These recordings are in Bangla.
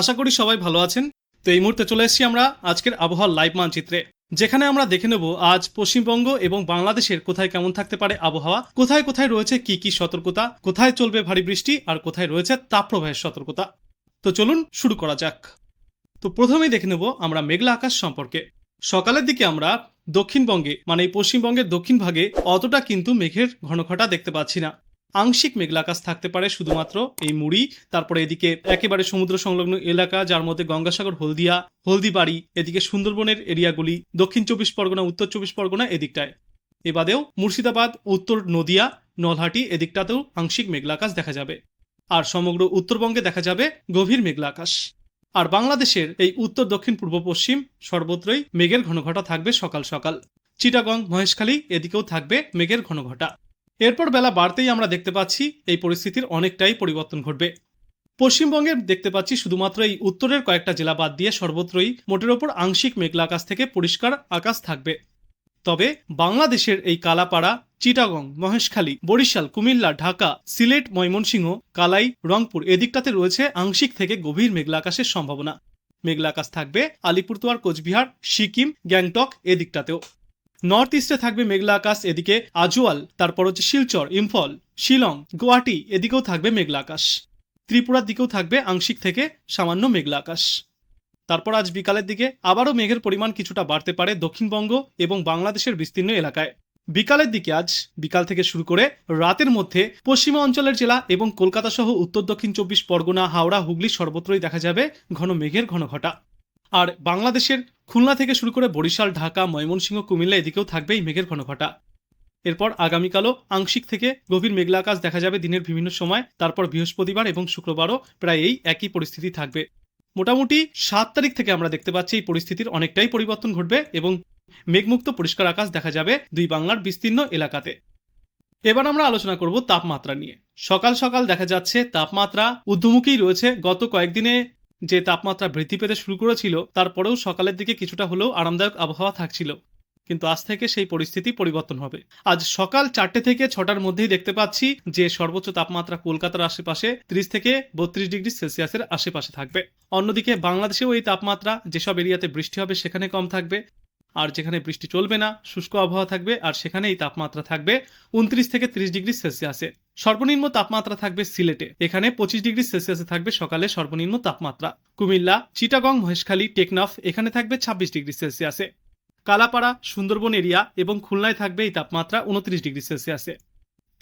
আশা করি সবাই ভালো আছেন। তো এই মুহূর্তে চলে এসেছি আমরা আজকের আবহাওয়ার লাইভ মানচিত্রে, যেখানে আমরা দেখে নেব আজ পশ্চিমবঙ্গ এবং বাংলাদেশের কোথায় কেমন থাকতে পারে আবহাওয়া, কোথায় কোথায় রয়েছে কি কি সতর্কতা, কোথায় চলবে ভারী বৃষ্টি আর কোথায় রয়েছে তাপপ্রবাহের সতর্কতা। তো চলুন শুরু করা যাক। তো প্রথমেই দেখে নেব আমরা মেঘলা আকাশ সম্পর্কে। সকালের দিকে আমরা দক্ষিণবঙ্গে মানে পশ্চিমবঙ্গের দক্ষিণ ভাগে অতটা কিন্তু মেঘের ঘনঘটা দেখতে পাচ্ছি না। আংশিক মেঘলাকাশ থাকতে পারে শুধুমাত্র এই মুড়ি। তারপরে এদিকে একেবারে সমুদ্র সংলগ্ন এলাকা, যার মধ্যে গঙ্গাসাগর, হলদিয়া, হলদিবাড়ি, এদিকে সুন্দরবনের এরিয়াগুলি, দক্ষিণ চব্বিশ পরগনা, উত্তর চব্বিশ পরগনা এদিকটায়। এবাদেও মুর্শিদাবাদ, উত্তর নদিয়া, নলহাটি এদিকটাতেও আংশিক মেঘলাকাশ দেখা যাবে। আর সমগ্র উত্তরবঙ্গে দেখা যাবে গভীর মেঘলা আকাশ আর বাংলাদেশের এই উত্তর, দক্ষিণ, পূর্ব, পশ্চিম সর্বত্রই মেঘের ঘনঘটা থাকবে সকাল সকাল। চিটাগং, মহেশখালী এদিকেও থাকবে মেঘের ঘনঘটা। এরপর বেলা বাড়তেই আমরা দেখতে পাচ্ছি এই পরিস্থিতির অনেকটাই পরিবর্তন ঘটবে। পশ্চিমবঙ্গে দেখতে পাচ্ছি শুধুমাত্র এই উত্তরের কয়েকটা জেলা বাদ দিয়ে সর্বত্রই মোটের ওপর আংশিক মেঘলা আকাশ থেকে পরিষ্কার আকাশ থাকবে। তবে বাংলাদেশের এই কালাপাড়া, চিটাগং, মহেশখালী, বরিশাল, কুমিল্লা, ঢাকা, সিলেট, ময়মনসিংহ, কালাই, রংপুর এদিকটাতে রয়েছে আংশিক থেকে গভীর মেঘলা আকাশের সম্ভাবনা। মেঘলা আকাশ থাকবে আলিপুরদুয়ার, কোচবিহার, সিকিম, গ্যাংটক এদিকটাতেও। নর্থ ইস্টে থাকবে মেঘলা আকাশ, এদিকে আজুয়াল তারপর হচ্ছে শিলচর, ইম্ফল, শিলং, গুয়াহাটি, এদিকেও থাকবে মেঘলা আকাশ। ত্রিপুরার দিকেও থাকবে আংশিক থেকে সামান্য মেঘলা আকাশ। তারপর আজ বিকালের দিকে আবারও মেঘের পরিমাণ কিছুটা বাড়তে পারে দক্ষিণবঙ্গ এবং বাংলাদেশের বিস্তীর্ণ এলাকায়। বিকালের দিকে আজ, বিকাল থেকে শুরু করে রাতের মধ্যে পশ্চিমা অঞ্চলের জেলা এবং কলকাতা সহ উত্তর দক্ষিণ চব্বিশ পরগনা, হাওড়া, হুগলি সর্বত্রই দেখা যাবে ঘন মেঘের ঘন ঘটা আর বাংলাদেশের খুলনা থেকে শুরু করে বরিশাল, ঢাকা, ময়মনসিংহ, কুমিল্লা এদিকেও থাকবে এই মেঘের ঘন ঘটা এরপর আগামীকালও আংশিক থেকে গভীর মেঘলা আকাশ দেখা যাবে দিনের বিভিন্ন সময়, তারপর বৃহস্পতিবার এবং শুক্রবারও প্রায় এই একই পরিস্থিতি থাকবে। মোটামুটি সাত তারিখ থেকে আমরা দেখতে পাচ্ছি এই পরিস্থিতির অনেকটাই পরিবর্তন ঘটবে এবং মেঘমুক্ত পরিষ্কার আকাশ দেখা যাবে দুই বাংলার বিস্তীর্ণ এলাকাতে। এবার আমরা আলোচনা করব তাপমাত্রা নিয়ে। সকাল সকাল দেখা যাচ্ছে তাপমাত্রা ঊর্ধ্বমুখী রয়েছে। গত কয়েকদিনে যে তাপমাত্রা বৃদ্ধি পেতে শুরু করেছিল, তারপরেও সকালের দিকে কিছুটা হলেও আরামদায়ক আবহাওয়া থাকছিল। কিন্তু আজ থেকে সেই পরিস্থিতি পরিবর্তন হবে। আজ সকাল চারটে থেকে ছটার মধ্যেই দেখতে পাচ্ছি যে সর্বোচ্চ তাপমাত্রা কলকাতার আশেপাশে ত্রিশ থেকে বত্রিশ ডিগ্রি সেলসিয়াসের আশেপাশে থাকবে। অন্যদিকে বাংলাদেশেও এই তাপমাত্রা যেসব এরিয়াতে বৃষ্টি হবে সেখানে কম থাকবে। আর যেখানে বৃষ্টি চলবে না, শুষ্ক আবহাওয়া থাকবে, আর সেখানে এই তাপমাত্রা থাকবে উনত্রিশ থেকে ত্রিশ ডিগ্রি সেলসিয়াসে। সর্বনিম্ন তাপমাত্রা থাকবে সিলেটে। এখানে পঁচিশ ডিগ্রি সেলসিয়াসে থাকবে সকালে সর্বনিম্ন তাপমাত্রা। কুমিল্লা, চিটাগং মহেশখালী টেকনাফ, এখানে থাকবে ছাব্বিশ ডিগ্রি সেলসিয়াসে। কালাপাড়া, সুন্দরবন এরিয়া এবং খুলনায় থাকবে এই তাপমাত্রা উনত্রিশ ডিগ্রি সেলসিয়াসে।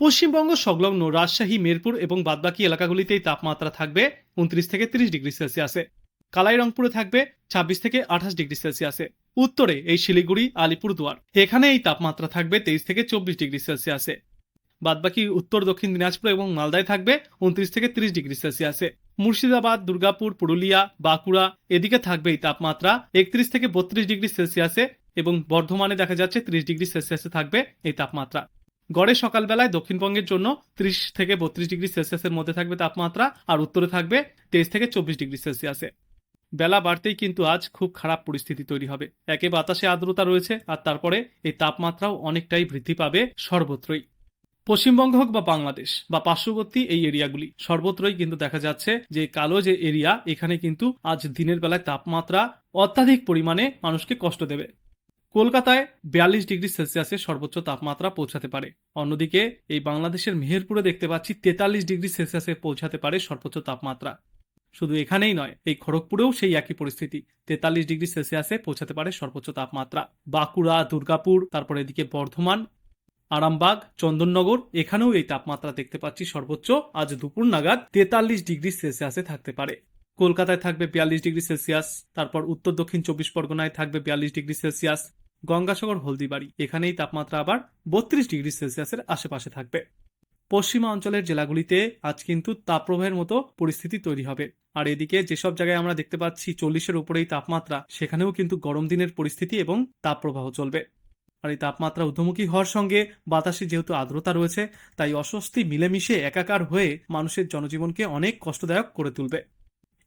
পশ্চিমবঙ্গ সংলগ্ন রাজশাহী, মেরপুর এবং বাদবাকি এলাকাগুলিতে এই তাপমাত্রা থাকবে উনত্রিশ থেকে তিরিশ ডিগ্রি সেলসিয়াসে। কালাই রংপুরে থাকবে ছাব্বিশ থেকে আঠাশ ডিগ্রি সেলসিয়াসে। উত্তরে এই শিলিগুড়ি, আলিপুরদুয়ার। এখানে এই তাপমাত্রা থাকবে তেইশ থেকে চব্বিশ ডিগ্রি সেলসিয়াসে। বাদবাকি উত্তর, দক্ষিণ দিনাজপুর এবং মালদায় থাকবে উনত্রিশ থেকে তিরিশ ডিগ্রি সেলসিয়াসে। মুর্শিদাবাদ, দুর্গাপুর, পুরুলিয়া, বাঁকুড়া, এদিকে থাকবে এই তাপমাত্রা একত্রিশ থেকে বত্রিশ ডিগ্রি সেলসিয়াসে এবং বর্ধমানে দেখা যাচ্ছে ত্রিশ ডিগ্রি সেলসিয়াসে থাকবে এই তাপমাত্রা। গড়ে সকালবেলায় দক্ষিণবঙ্গের জন্য ত্রিশ থেকে বত্রিশ ডিগ্রি সেলসিয়াসের মধ্যে থাকবে তাপমাত্রা আর উত্তরে থাকবে তেইশ থেকে চব্বিশ ডিগ্রি সেলসিয়াসে। বেলা বাড়তেই কিন্তু আজ খুব খারাপ পরিস্থিতি তৈরি হবে। একে বাতাসে আর্দ্রতা রয়েছে আর তারপরে এই তাপমাত্রাও অনেকটাই বৃদ্ধি পাবে সর্বত্রই। পশ্চিমবঙ্গ হোক বা বাংলাদেশ বা পার্শ্ববর্তী এই এরিয়াগুলি, সর্বত্রই কিন্তু দেখা যাচ্ছে যে কালো যে এরিয়া, এখানে কিন্তু আজ দিনের বেলায় তাপমাত্রা অত্যাধিক পরিমাণে মানুষকে কষ্ট দেবে। কলকাতায় বিয়াল্লিশ ডিগ্রি সেলসিয়াসের সর্বোচ্চ তাপমাত্রা পৌঁছাতে পারে। অন্যদিকে এই বাংলাদেশের মেহেরপুরে দেখতে পাচ্ছি তেতাল্লিশ ডিগ্রি সেলসিয়াসে পৌঁছাতে পারে সর্বোচ্চ তাপমাত্রা। শুধু এখানেই নয়, এই খড়গপুরেও সেই একই পরিস্থিতি, তেতাল্লিশ ডিগ্রি সেলসিয়াসে পৌঁছাতে পারে সর্বোচ্চ তাপমাত্রা। বাঁকুড়া, দুর্গাপুর, তারপর এদিকে বর্ধমান আরামবাগ, চন্দননগর, এখানেও এই তাপমাত্রা দেখতে পাচ্ছি সর্বোচ্চ। আজ দুপুর নাগাদ তেতাল্লিশ ডিগ্রি সেলসিয়াসে থাকতে পারে। কলকাতায় থাকবে বিয়াল্লিশ ডিগ্রি সেলসিয়াস, তারপর উত্তর দক্ষিণ চব্বিশ পরগনায় থাকবে বিয়াল্লিশ ডিগ্রি সেলসিয়াস, গঙ্গাসাগর, হলদিবাড়ি, এখানেই তাপমাত্রা আবার বত্রিশ ডিগ্রি সেলসিয়াসের আশেপাশে থাকবে। পশ্চিমা অঞ্চলের জেলাগুলিতে আজ কিন্তু তাপপ্রবাহের মতো পরিস্থিতি তৈরি হবে। আর এদিকে যেসব জায়গায় আমরা দেখতে পাচ্ছি চল্লিশের উপরেই তাপমাত্রা, সেখানেও কিন্তু গরম দিনের পরিস্থিতি এবং তাপপ্রবাহ চলবে। আর এই তাপমাত্রা ঊর্ধ্বমুখী হওয়ার সঙ্গে বাতাসে যেহেতু আর্দ্রতা রয়েছে, তাই অস্বস্তি মিলেমিশে একাকার হয়ে মানুষের জনজীবনকে অনেক কষ্টদায়ক করে তুলবে।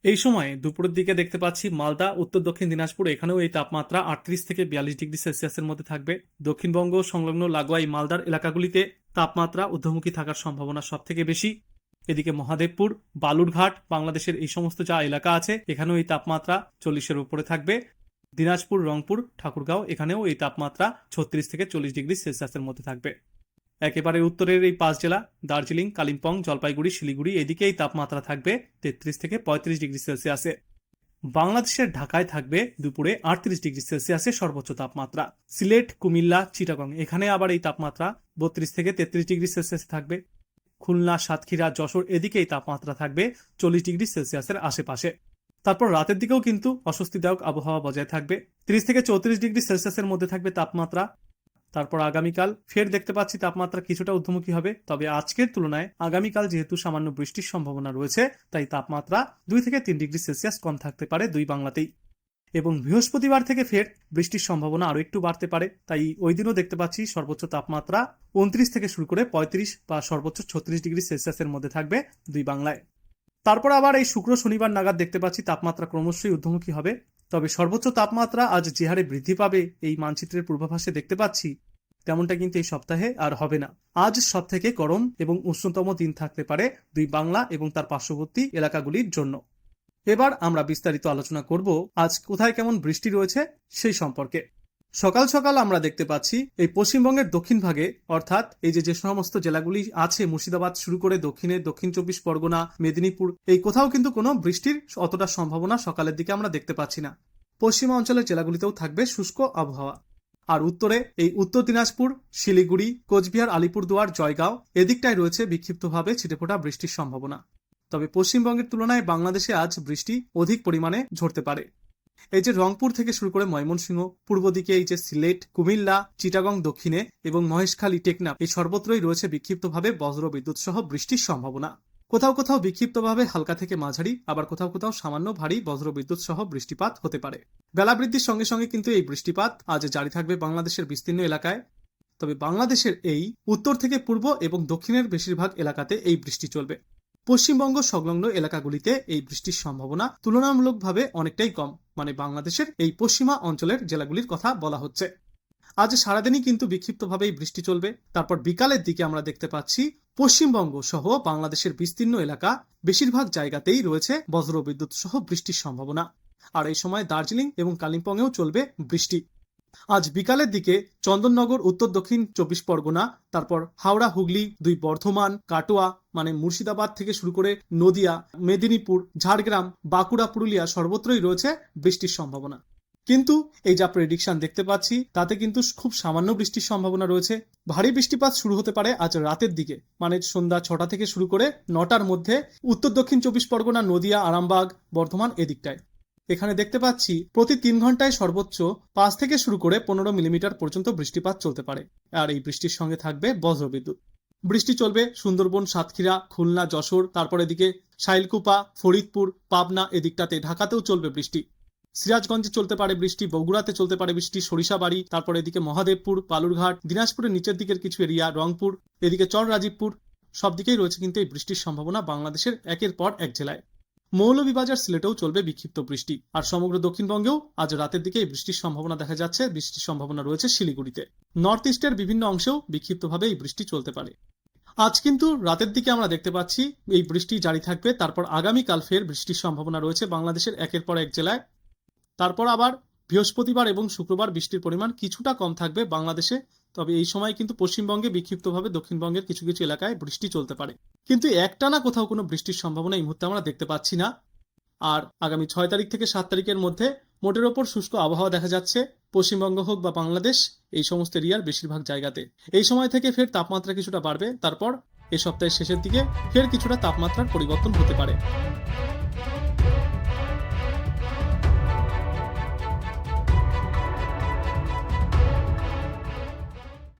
এই সময় দুপুরের দিকে দেখতে পাচ্ছি মালদা, উত্তর দক্ষিণ দিনাজপুর, এখানেও এই তাপমাত্রা আটত্রিশ থেকে বিয়াল্লিশ ডিগ্রি সেলসিয়াসের মধ্যে থাকবে। দক্ষিণবঙ্গ, সংলগ্ন লাগোয়া এই মালদার এলাকাগুলিতে তাপমাত্রা ঊর্ধ্বমুখী থাকার সম্ভাবনা সব থেকে বেশি। এদিকে মহাদেবপুর, বালুরঘাট, বাংলাদেশের এই সমস্ত যা এলাকা আছে, এখানেও এই তাপমাত্রা চল্লিশের উপরে থাকবে। দিনাজপুর, রংপুর, ঠাকুরগাঁও, এখানেও এই তাপমাত্রা ছত্রিশ থেকে চল্লিশ ডিগ্রি সেলসিয়াসের মধ্যে থাকবে। একেবারে উত্তরের এই পাঁচ জেলা, দার্জিলিং, কালিম্পং, জলপাইগুড়ি, শিলিগুড়ি, এদিকে এই তাপমাত্রা থাকবে তেত্রিশ থেকে পঁয়ত্রিশ ডিগ্রি সেলসিয়াসে। বাংলাদেশের ঢাকায় থাকবে দুপুরে আটত্রিশ ডিগ্রি সেলসিয়াসের সর্বোচ্চ তাপমাত্রা। সিলেট, কুমিল্লা, চিটাগং, এখানে আবার এই তাপমাত্রা বত্রিশ থেকে তেত্রিশ ডিগ্রি সেলসিয়াস থাকবে। খুলনা, সাতক্ষীরা, যশোর, এদিকে এই তাপমাত্রা থাকবে চল্লিশ ডিগ্রি সেলসিয়াসের আশেপাশে। তারপর রাতের দিকেও কিন্তু অস্বস্তিদায়ক আবহাওয়া বজায় থাকবে। তিরিশ থেকে চৌত্রিশ ডিগ্রি সেলসিয়াসের মধ্যে থাকবে তাপমাত্রা। তারপর আগামীকাল ফের দেখতে পাচ্ছি তাপমাত্রা কিছুটা ঊর্ধ্বমুখী হবে। তবে আজকের তুলনায় আগামীকাল যেহেতু সামান্য বৃষ্টির সম্ভাবনা রয়েছে, তাই তাপমাত্রা দুই থেকে তিন ডিগ্রি সেলসিয়াস কম থাকতে পারে দুই বাংলাতেই। এবং বৃহস্পতিবার থেকে ফের বৃষ্টির সম্ভাবনা আরও একটু বাড়তে পারে। তাই ওই দিনও দেখতে পাচ্ছি সর্বোচ্চ তাপমাত্রা উনত্রিশ থেকে শুরু করে পঁয়ত্রিশ বা সর্বোচ্চ ছত্রিশ ডিগ্রি সেলসিয়াসের মধ্যে থাকবে দুই বাংলায়। তারপর আবার এই শুক্র শনিবার নাগাদ দেখতে পাচ্ছি তাপমাত্রা ক্রমশই ঊর্ধ্বমুখী হবে। তবে সর্বোচ্চ তাপমাত্রা আজ যে হারে বৃদ্ধি পাবে এই মানচিত্রের পূর্বাভাসে দেখতে পাচ্ছি, তেমনটা কিন্তু এই সপ্তাহে আর হবে না। আজ সব থেকে গরম এবং উষ্ণতম দিন থাকতে পারে দুই বাংলা এবং তার পার্শ্ববর্তী এলাকাগুলির জন্য। এবার আমরা বিস্তারিত আলোচনা করব আজ কোথায় কেমন বৃষ্টি রয়েছে সেই সম্পর্কে। সকাল সকাল আমরা দেখতে পাচ্ছি এই পশ্চিমবঙ্গের দক্ষিণ ভাগে, অর্থাৎ এই যে যে সমস্ত জেলাগুলি আছে, মুর্শিদাবাদ শুরু করে দক্ষিণে, দক্ষিণ চব্বিশ পরগনা, মেদিনীপুর, এই কোথাও কিন্তু কোনো বৃষ্টির অতটা সম্ভাবনা সকালের দিকে আমরা দেখতে পাচ্ছি না। পশ্চিমা অঞ্চলের জেলাগুলিতেও থাকবে শুষ্ক আবহাওয়া। আর উত্তরে এই উত্তর দিনাজপুর, শিলিগুড়ি, কোচবিহার, আলিপুরদুয়ার, জয়গাঁও, এদিকটায় রয়েছে বিক্ষিপ্তভাবে ছিটেফোঁটা বৃষ্টির সম্ভাবনা। তবে পশ্চিমবঙ্গের তুলনায় বাংলাদেশে আজ বৃষ্টি অধিক পরিমাণে ঝরতে পারে। এই যে রংপুর থেকে শুরু করে ময়মনসিংহ, পূর্ব দিকে এই যে সিলেট, কুমিল্লা, চিটাগং দক্ষিণে এবং মহেশখালী, টেকনাফ, এই সর্বত্রই রয়েছে বিক্ষিপ্তভাবে বজ্র বিদ্যুৎ সহ বৃষ্টির সম্ভাবনা। কোথাও কোথাও বিক্ষিপ্তভাবে হালকা থেকে মাঝারি, আবার কোথাও কোথাও সামান্য ভারী বজ্র বিদ্যুৎ সহ বৃষ্টিপাত হতে পারে। বেলা বৃদ্ধির সঙ্গে সঙ্গে কিন্তু এই বৃষ্টিপাত আজ জারি থাকবে বাংলাদেশের বিস্তীর্ণ এলাকায়। তবে বাংলাদেশের এই উত্তর থেকে পূর্ব এবং দক্ষিণের বেশিরভাগ এলাকাতে এই বৃষ্টি চলবে। পশ্চিমবঙ্গ সংলগ্ন এলাকাগুলিতে এই বৃষ্টির সম্ভাবনা তুলনামূলকভাবে অনেকটাই কম মানে বাংলাদেশের এই পশ্চিমা অঞ্চলের জেলাগুলির কথা বলা হচ্ছে। আজ সারাদিনই কিন্তু বিক্ষিপ্তভাবেই বৃষ্টি চলবে। তারপর বিকালের দিকে আমরা দেখতে পাচ্ছি পশ্চিমবঙ্গ সহ বাংলাদেশের বিস্তীর্ণ এলাকা বেশিরভাগ জায়গাতেই রয়েছে বজ্রবিদ্যুৎ সহ বৃষ্টির সম্ভাবনা। আর এই সময় দার্জিলিং এবং কালিম্পংয়েও চলবে বৃষ্টি। আজ বিকালের দিকে চন্দননগর, উত্তর দক্ষিণ চব্বিশ পরগনা, তারপর হাওড়া, হুগলি, দুই বর্ধমান, কাটোয়া মানে মুর্শিদাবাদ থেকে শুরু করে নদিয়া, মেদিনীপুর, ঝাড়গ্রাম, বাঁকুড়া, পুরুলিয়া সর্বত্রই রয়েছে বৃষ্টির সম্ভাবনা। কিন্তু এই যা প্রেডিকশন দেখতে পাচ্ছি, তাতে কিন্তু খুব সামান্য বৃষ্টির সম্ভাবনা রয়েছে। ভারী বৃষ্টিপাত শুরু হতে পারে আজ রাতের দিকে মানে সন্ধ্যা ছটা থেকে শুরু করে নটার মধ্যে উত্তর দক্ষিণ চব্বিশ পরগনা, নদিয়া, আরামবাগ, বর্ধমান এদিকটায়। এখানে দেখতে পাচ্ছি, প্রতি তিন ঘন্টায় সর্বোচ্চ পাঁচ থেকে শুরু করে পনেরো মিলিমিটার পর্যন্ত বৃষ্টিপাত চলতে পারে। আর এই বৃষ্টির সঙ্গে থাকবে বজ্রবিদ্যুৎ। বৃষ্টি চলবে সুন্দরবন, সাতক্ষীরা, খুলনা, যশোর, তারপর এদিকে শাইলকুপা, ফরিদপুর, পাবনা, এদিকটাতে ঢাকাতেও চলবে বৃষ্টি। সিরাজগঞ্জে চলতে পারে বৃষ্টি, বগুড়াতে চলতে পারে বৃষ্টি, সরিষাবাড়ি, তারপর এদিকে মহাদেবপুর, বালুরঘাট, দিনাজপুরের নিচের দিকের কিছু এরিয়া, রংপুর, এদিকে চর রাজীবপুর সব দিকেই রয়েছে কিন্তু এই বৃষ্টির সম্ভাবনা বাংলাদেশের একের পর এক জেলায়। মৌলভীবাজার সিলেটেও চলবে বিক্ষিপ্ত বৃষ্টি। আর সমগ্র দক্ষিণবঙ্গেও আজ রাতের দিকে বৃষ্টির সম্ভাবনা দেখা যাচ্ছে। বৃষ্টির সম্ভাবনা রয়েছে শিলিগুড়িতে। নর্থ ইস্টের বিভিন্ন অংশেও বিক্ষিপ্তভাবে এই বৃষ্টি চলতে পারে। আজ কিন্তু রাতের দিকে আমরা দেখতে পাচ্ছি এই বৃষ্টি জারি থাকবে। তারপর আগামীকাল ফের বৃষ্টির সম্ভাবনা রয়েছে বাংলাদেশের একের পর এক জেলায়। তারপর আবার বৃহস্পতিবার এবং শুক্রবার বৃষ্টির পরিমাণ কিছুটা কম থাকবে বাংলাদেশে। তবে এই সময় কিন্তু পশ্চিমবঙ্গে বিক্ষিপ্তভাবে দক্ষিণবঙ্গের কিছু কিছু এলাকায় বৃষ্টি চলতে পারে। কিন্তু একটানা কোথাও কোনো বৃষ্টির সম্ভাবনা এই মুহূর্তে আমরা দেখতে পাচ্ছি না। আর আগামী ছয় তারিখ থেকে সাত তারিখের মধ্যে মোটের ওপর শুষ্ক আবহাওয়া দেখা যাচ্ছে। পশ্চিমবঙ্গ হোক বা বাংলাদেশ, এই সমস্ত এরিয়ার বেশিরভাগ জায়গাতে। এই সময় থেকে ফের তাপমাত্রা কিছুটা বাড়বে। তারপর এ সপ্তাহের শেষের দিকে ফের কিছুটা তাপমাত্রার পরিবর্তন হতে পারে।